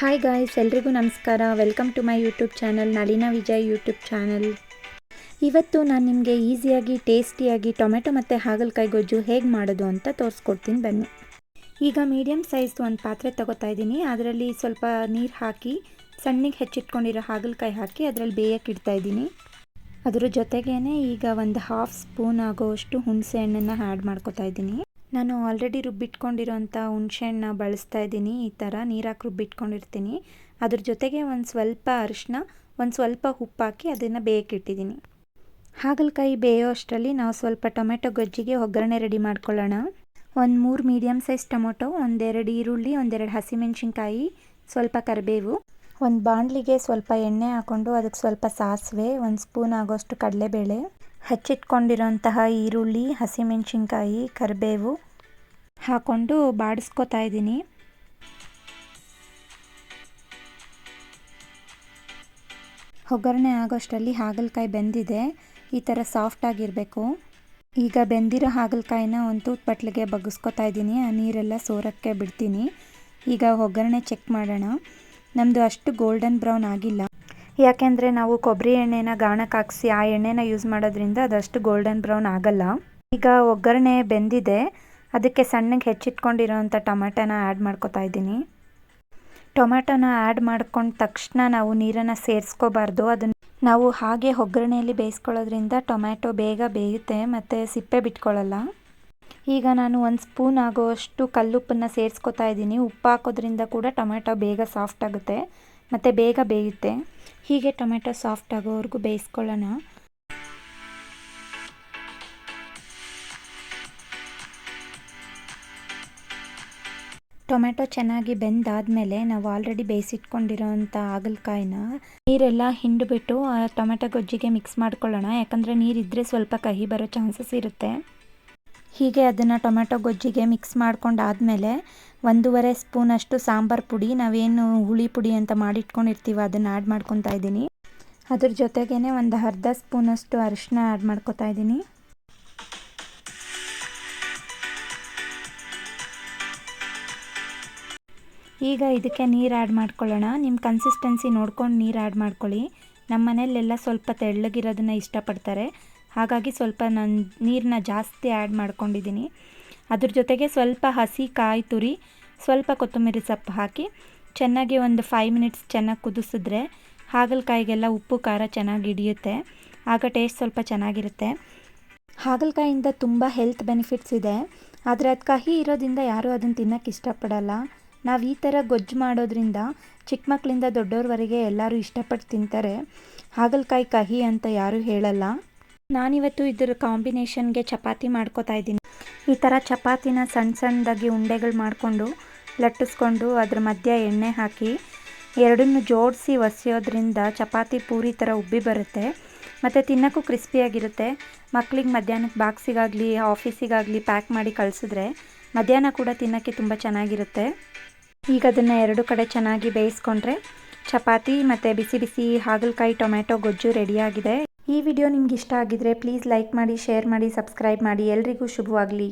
Hi guys ಎಲ್ರಿಗೂ ನಮಸ್ಕಾರ. Welcome to my YouTube channel Nalina Vijay YouTube channel ಇವತ್ತು ನಾನು ನಿಮಗೆ ಈಸಿಯಾಗಿ ಟೇಸ್ಟಿಯಾಗಿ ಟೊಮೆಟೊ ಮತ್ತು ಹಾಗಲಕಾಯಿ ಗೊಜ್ಜು ಹೇಗೆ ಮಾಡೋದು ಅಂತ ತೋರಿಸ್ಕೊಡ್ತೀನಿ. ಬನ್ನಿ. ಈಗ ಮೀಡಿಯಮ್ ಸೈಜ್ದು ಒಂದು ಪಾತ್ರೆ ತಗೋತಾ ಇದ್ದೀನಿ. ಅದರಲ್ಲಿ ಸ್ವಲ್ಪ ನೀರು ಹಾಕಿ, ಸಣ್ಣಗೆ ಹೆಚ್ಚಿಟ್ಕೊಂಡಿರೋ ಹಾಗಲಕಾಯಿ ಹಾಕಿ ಅದರಲ್ಲಿ ಬೇಯಕ್ಕೆ ಇಡ್ತಾ ಇದ್ದೀನಿ. ಅದರ ಜೊತೆಗೇ ಈಗ ಒಂದು ಹಾಫ್ ಸ್ಪೂನ್ ಆಗೋಷ್ಟು ಹುಣಸೆ ಹಣ್ಣನ್ನು ಆ್ಯಡ್ ಮಾಡ್ಕೋತಾ ಇದ್ದೀನಿ. ನಾನು ಆಲ್ರೆಡಿ ರುಬ್ಬಿಟ್ಕೊಂಡಿರೋಂಥ ಹುಣ್ಸೆಹಣ್ಣ ಬಳಸ್ತಾ ಇದ್ದೀನಿ. ಈ ಥರ ನೀರಾಕಿ ರುಬ್ಬಿಟ್ಕೊಂಡಿರ್ತೀನಿ. ಅದ್ರ ಜೊತೆಗೆ ಒಂದು ಸ್ವಲ್ಪ ಅರಿಶಿನ, ಒಂದು ಸ್ವಲ್ಪ ಉಪ್ಪು ಹಾಕಿ ಅದನ್ನು ಬೇಯಕ್ಕಿಟ್ಟಿದ್ದೀನಿ ಹಾಗಲಕಾಯಿ ಬೇಯೋ ಅಷ್ಟರಲ್ಲಿ ನಾವು ಸ್ವಲ್ಪ ಟೊಮೆಟೊ ಗೊಜ್ಜಿಗೆ ಒಗ್ಗರಣೆ ರೆಡಿ ಮಾಡ್ಕೊಳ್ಳೋಣ. ಒಂದು ಮೂರು ಮೀಡಿಯಮ್ ಸೈಜ್ ಟೊಮೊಟೊ ಒಂದೆರಡು ಈರುಳ್ಳಿ ಒಂದೆರಡು ಹಸಿಮೆಣಸಿನ್ಕಾಯಿ, ಸ್ವಲ್ಪ ಕರಿಬೇವು, ಒಂದು ಬಾಣಲಿಗೆ ಸ್ವಲ್ಪ ಎಣ್ಣೆ ಹಾಕ್ಕೊಂಡು ಅದಕ್ಕೆ ಸ್ವಲ್ಪ ಸಾಸಿವೆ, ಒಂದು ಸ್ಪೂನ್ ಆಗೋಷ್ಟು ಕಡಲೆಬೇಳೆ ಹಚ್ಚಿಟ್ಕೊಂಡಿರೋಂತಹ ಈರುಳ್ಳಿ, ಹಸಿಮೆಣಸಿನ್ಕಾಯಿ, ಕರಿಬೇವು ಹಾಕ್ಕೊಂಡು ಬಾಡಿಸ್ಕೊತಾ ಇದ್ದೀನಿ. ಒಗ್ಗರಣೆ ಆಗೋಷ್ಟರಲ್ಲಿ ಹಾಗಲಕಾಯಿ ಬೆಂದಿದೆ. ಈ ಥರ ಸಾಫ್ಟಾಗಿರಬೇಕು ಈಗ ಬೆಂದಿರೋ ಹಾಗಲಕಾಯಿನ ಒಂದು ತೂತ್ ಬಟ್ಲಿಗೆ ಬಗ್ಗಿಸ್ಕೊತಾ ಇದ್ದೀನಿ. ಆ ನೀರೆಲ್ಲ ಸೋರಕ್ಕೆ ಬಿಡ್ತೀನಿ. ಈಗ ಒಗ್ಗರಣೆ ಚೆಕ್ ಮಾಡೋಣ. ನಮ್ಮದು ಅಷ್ಟು ಗೋಲ್ಡನ್ ಬ್ರೌನ್ ಆಗಿಲ್ಲ. ಯಾಕೆಂದರೆ ನಾವು ಕೊಬ್ಬರಿ ಎಣ್ಣೆನ ಗಾಣಕ್ಕೆ ಹಾಕ್ಸಿ ಆ ಎಣ್ಣೆನ ಯೂಸ್ ಮಾಡೋದ್ರಿಂದ ಅದಷ್ಟು ಗೋಲ್ಡನ್ ಬ್ರೌನ್ ಆಗಲ್ಲ. ಈಗ ಒಗ್ಗರಣೆ ಬೆಂದಿದೆ. ಅದಕ್ಕೆ ಸಣ್ಣಗೆ ಹೆಚ್ಚಿಟ್ಕೊಂಡಿರೋಂಥ ಟೊಮೆಟೊನ ಆ್ಯಡ್ ಮಾಡ್ಕೋತಾ ಇದ್ದೀನಿ. ಟೊಮೆಟೊನ ಆ್ಯಡ್ ಮಾಡ್ಕೊಂಡ ತಕ್ಷಣ ನಾವು ನೀರನ್ನು ಸೇರಿಸ್ಕೋಬಾರ್ದು. ಅದನ್ನು ನಾವು ಹಾಗೆ ಒಗ್ಗರಣೆಯಲ್ಲಿ ಬೇಯಿಸ್ಕೊಳ್ಳೋದ್ರಿಂದ ಟೊಮ್ಯಾಟೊ ಬೇಗ ಬೇಯುತ್ತೆ ಮತ್ತು ಸಿಪ್ಪೆ ಬಿಟ್ಕೊಳ್ಳಲ್ಲ. ಈಗ ನಾನು ಒಂದು ಸ್ಪೂನ್ ಆಗೋಷ್ಟು ಕಲ್ಲುಪ್ಪನ್ನು ಸೇರಿಸ್ಕೊತಾ ಇದ್ದೀನಿ. ಉಪ್ಪು ಹಾಕೋದ್ರಿಂದ ಕೂಡ ಟೊಮ್ಯಾಟೊ ಬೇಗ ಸಾಫ್ಟ್ ಆಗುತ್ತೆ. ಮತ್ತು ಬೇಗ ಬೇಯುತ್ತೆ. ಹೀಗೆ ಟೊಮೆಟೊ ಸಾಫ್ಟ್ ಆಗೋವರೆಗೂ ಬೇಯಿಸ್ಕೊಳ್ಳೋಣ. ಟೊಮೆಟೊ ಚೆನ್ನಾಗಿ ಬೆಂದಾದಮೇಲೆ ನಾವು ಆಲ್ರೆಡಿ ಬೇಯಿಸಿಟ್ಕೊಂಡಿರೋಂಥ ಹಾಗಲಕಾಯಿನ ನೀರೆಲ್ಲ ಹಿಂಡಿಬಿಟ್ಟು ಆ ಟೊಮೆಟೊ ಗೊಜ್ಜಿಗೆ ಮಿಕ್ಸ್ ಮಾಡ್ಕೊಳ್ಳೋಣ. ಯಾಕಂದರೆ ನೀರಿದ್ದರೆ ಸ್ವಲ್ಪ ಕಹಿ ಬರೋ ಚಾನ್ಸಸ್ ಇರುತ್ತೆ. ಹೀಗೆ ಅದನ್ನು ಟೊಮೆಟೊ ಗೊಜ್ಜಿಗೆ ಮಿಕ್ಸ್ ಮಾಡ್ಕೊಂಡಾದಮೇಲೆ ಒಂದೂವರೆ ಸ್ಪೂನಷ್ಟು ಸಾಂಬಾರು ಪುಡಿ, ನಾವೇನು ಹುಳಿ ಪುಡಿ ಅಂತ ಮಾಡಿಟ್ಕೊಂಡಿರ್ತೀವಿ ಅದನ್ನು ಆ್ಯಡ್ ಮಾಡ್ಕೊತಾ ಇದ್ದೀನಿ. ಅದ್ರ ಜೊತೆಗೇ ಒಂದು ಅರ್ಧ ಸ್ಪೂನಷ್ಟು ಅರಿಶಿನ ಆ್ಯಡ್ ಮಾಡ್ಕೊತಾ ಇದ್ದೀನಿ. ಈಗ ಇದಕ್ಕೆ ನೀರು ಆ್ಯಡ್ ಮಾಡ್ಕೊಳ್ಳೋಣ. ನಿಮ್ಮ ಕನ್ಸಿಸ್ಟೆನ್ಸಿ ನೋಡ್ಕೊಂಡು ನೀರು ಆ್ಯಡ್ ಮಾಡ್ಕೊಳ್ಳಿ. ನಮ್ಮ ಮನೆಯಲ್ಲೆಲ್ಲ ಸ್ವಲ್ಪ ತೆಳ್ಳಗಿರೋದನ್ನು ಇಷ್ಟಪಡ್ತಾರೆ. ಹಾಗಾಗಿ ಸ್ವಲ್ಪ ನಾನು ನೀರನ್ನ ಜಾಸ್ತಿ ಆ್ಯಡ್ ಮಾಡ್ಕೊಂಡಿದ್ದೀನಿ ಅದ್ರ ಜೊತೆಗೆ ಸ್ವಲ್ಪ ಹಸಿ ಕಾಯಿ ತುರಿ, ಸ್ವಲ್ಪ ಕೊತ್ತಂಬರಿ ಸೊಪ್ಪು ಹಾಕಿ ಚೆನ್ನಾಗಿ ಒಂದು ಫೈವ್ ಮಿನಿಟ್ಸ್ ಚೆನ್ನಾಗಿ ಕುದಿಸಿದ್ರೆ ಹಾಗಲಕಾಯಿಗೆಲ್ಲ ಉಪ್ಪು, ಖಾರ ಚೆನ್ನಾಗಿ ಹಿಡಿಯುತ್ತೆ. ಆಗ ಟೇಸ್ಟ್ ಸ್ವಲ್ಪ ಚೆನ್ನಾಗಿರುತ್ತೆ. ಹಾಗಲಕಾಯಿಂದ ತುಂಬ ಹೆಲ್ತ್ ಬೆನಿಫಿಟ್ಸ್ ಇದೆ. ಆದರೆ ಅದು ಕಹಿ ಇರೋದ್ರಿಂದ ಯಾರೂ ಅದನ್ನು ತಿನ್ನೋಕ್ಕೆ ಇಷ್ಟಪಡಲ್ಲ. ನಾವು ಈ ಥರ ಗೊಜ್ಜು ಮಾಡೋದ್ರಿಂದ ಚಿಕ್ಕ ಮಕ್ಕಳಿಂದ ದೊಡ್ಡವ್ರವರೆಗೆ ಎಲ್ಲರೂ ಇಷ್ಟಪಟ್ಟು ತಿಂತಾರೆ. ಹಾಗಲಕಾಯಿ ಕಹಿ ಅಂತ ಯಾರೂ ಹೇಳಲ್ಲ. ನಾನಿವತ್ತು ಇದರ ಕಾಂಬಿನೇಷನ್ಗೆ ಚಪಾತಿ ಮಾಡ್ಕೋತಾ ಇದ್ದೀನಿ. ಈ ಥರ ಚಪಾತಿನ ಸಣ್ಣ ಸಣ್ಣದಾಗಿ ಉಂಡೆಗಳು ಮಾಡಿಕೊಂಡು ಲಟ್ಟಿಸ್ಕೊಂಡು ಅದ್ರ ಮಧ್ಯೆ ಎಣ್ಣೆ ಹಾಕಿ ಎರಡನ್ನು ಜೋಡಿಸಿ ಒಸೆಯೋದ್ರಿಂದ ಚಪಾತಿ ಪೂರಿ ಥರ ಉಬ್ಬಿ ಬರುತ್ತೆ. ಮತ್ತು ತಿನ್ನೋಕ್ಕೂ ಕ್ರಿಸ್ಪಿಯಾಗಿರುತ್ತೆ. ಮಕ್ಳಿಗೆ ಮಧ್ಯಾಹ್ನಕ್ಕೆ ಬಾಕ್ಸಿಗಾಗಲಿ, ಆಫೀಸಿಗಾಗಲಿ ಪ್ಯಾಕ್ ಮಾಡಿ ಕಳಿಸಿದ್ರೆ ಮಧ್ಯಾಹ್ನ ಕೂಡ ತಿನ್ನೋಕ್ಕೆ ತುಂಬ ಚೆನ್ನಾಗಿರುತ್ತೆ. ಈಗ ಅದನ್ನು ಎರಡು ಕಡೆ ಚೆನ್ನಾಗಿ ಬೇಯಿಸ್ಕೊಂಡ್ರೆ ಚಪಾತಿ ಮತ್ತು ಬಿಸಿ ಬಿಸಿ ಹಾಗಲಕಾಯಿ ಟೊಮೆಟೊ ಗೊಜ್ಜು ರೆಡಿಯಾಗಿದೆ ಈ ವಿಡಿಯೋ ನಿಮ್ಗೆ ಇಷ್ಟ ಆಗಿದ್ರೆ ಪ್ಲೀಸ್ ಲೈಕ್ ಮಾಡಿ ಶೇರ್ ಮಾಡಿ ಸಬ್ಸ್ಕ್ರೈಬ್ ಮಾಡಿ. ಎಲ್ರಿಗೂ ಶುಭವಾಗಲಿ.